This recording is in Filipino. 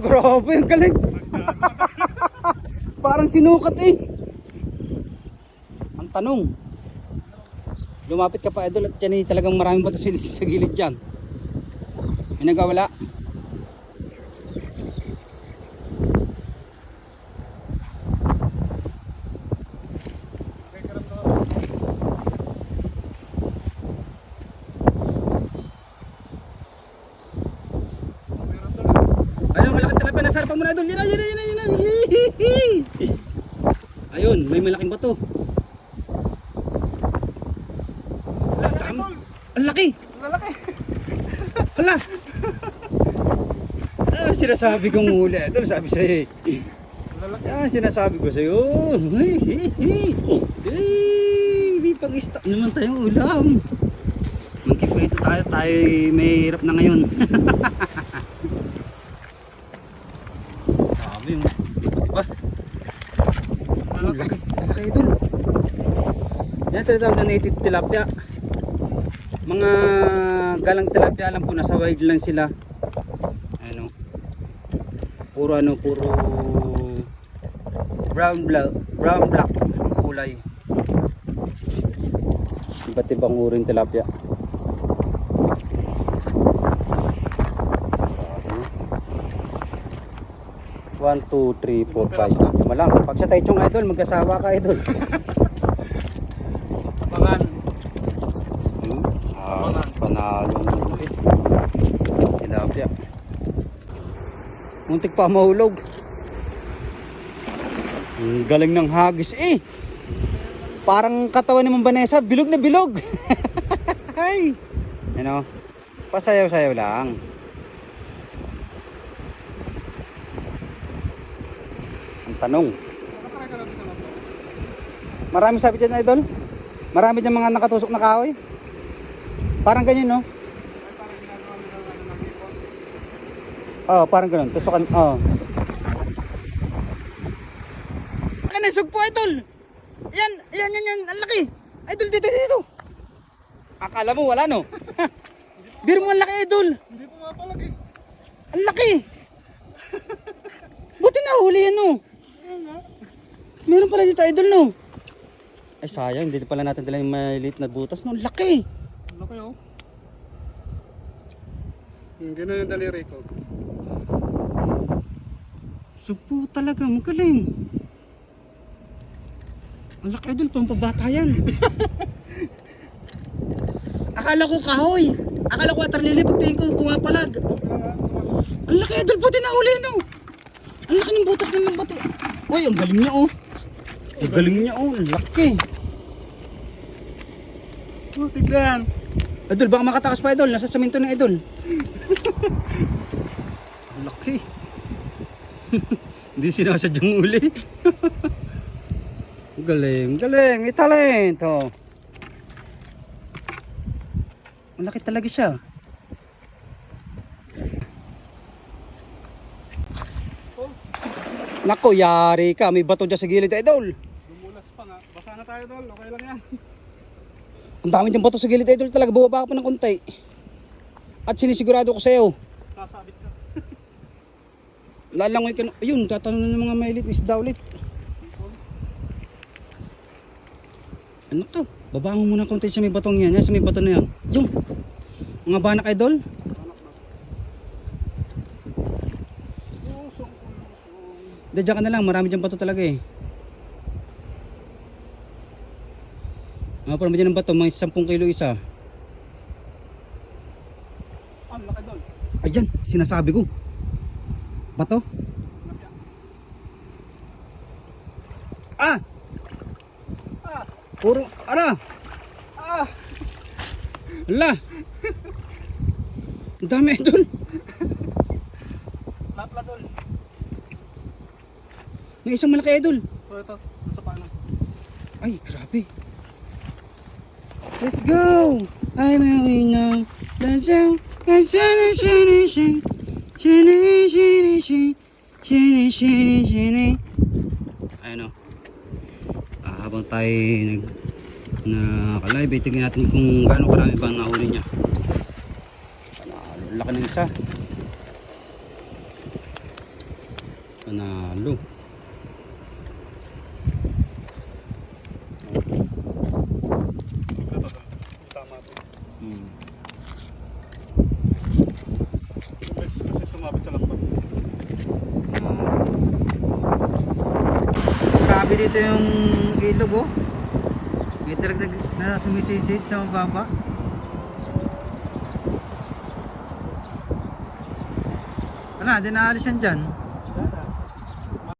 grabe, ang galing. Parang sinukat eh. Ang tanong. Lumapit ka pa idol at yan eh, talagang maraming bato sa gilid dyan. May nagawala. Ayun, malaking tilapia na sarapang mo na idol. Yan na, yan na, yan na, yan na. Ayun, may malaking bato. Ang dami. Ang laki. Hala! Ano sinasabi kong huli? Ito sabi sa'yo eh. Yan sinasabi ko sa'yo. Hey, hey, hey. Hey, may pang-stock naman tayong ulam. Magkiprito tayo, tayo may hirap na ngayon. 3,080 tilapia mga galang tilapia alam po nasa wide lang sila ano puro ano puro brown black brown black kulay iba't ibang uring tilapia One, two, three, four, five. Tama lang. Pag sa Taichung Idol, magkasawa ka, Idol. Ah, panalong huli. Tilapia. Muntik pa mahulog. Ang galing ng hagis eh. Parang katawan ni Ma'am Vanessa, bilog na bilog. Ay. Ano? Pasayaw-sayaw lang. Ang tanong. Marami sabi dyan, idol. Marami dyan mga nakatusok na kahoy. Parang ganyan, no? Ay parang parang ganun. Tusukan, oo. Akin na, sugpo, idol! Yan, yan, yan, yan. Ang laki! Idol, dito, dito! Akala mo, wala, no? Biro mo, ang laki, idol! Hindi po nga palagi. Ang laki! Buti na huli yan, no? Meron pala dito, idol, no? Ay, sayang. Dito pala natin dala yung maliit na butas, no? Ang Laki! Ano kayo? Hindi na yung daliri ko. Sugpo talaga, magaling. Ang laki idol, pampabata yan. Akala ko kahoy. Akala ko atarlili, pagtingin ko pumapalag. Ang laki idol, buti na huli no. Ang laki ng butas ng bato. Uy, ang galing niya oh. Ang galing niya oh, ang laki. Oh, tignan. Idol, baka makatakas pa idol, nasa semento na idol. laki. Hindi sinasadyang uli. Galing, galing, may talento. Ang laki talaga siya. Nako, yari ka, may bato dyan sa gilid, idol. lumulas pa nga. Basa na tayo tol. Okay lang yan. Ang dami dyan bato sa gilid, idol, talaga bumaba ka pa ng konti. At sinisigurado ko sa'yo, Sasabit ka. lalangoy ka na, ayun, tatanong na ng mga mailit isda ulit. Ano to? Baba mo muna konti sa may batong yan, yan sa may bato na yan. Yung, mga banak idol. Dadya ka na lang, marami dyan bato talaga eh. Mga parang dyan ng bato, mga 10 kilo isa. Ang laki doon. Ayan, sinasabi ko. Bato? Ah! Ah! Puro, ara! Ah! Hala! Ang dami idol. Lapla tol. May isang malaki idol. So ito. Nasa paano? Ay, grabe. Let's go! I'm a winner. Let's go! Let's go! Let's go! Let's go! Shini, shini, shini. Shini, shini, shini. Ayun o. Ah, habang tayo nag nakalive, eh, tingnan natin kung gaano karami ba ang nahuli niya. Panalo, laki ng isa. Panalo. Ito, ito. Tama ito. Hmm. Kasi, kasi sumabit sa lakbat. Ah. Grabe dito yung ilog oh. May taragdag na sumisisid sa mababa. Wala, di naalis yan dyan.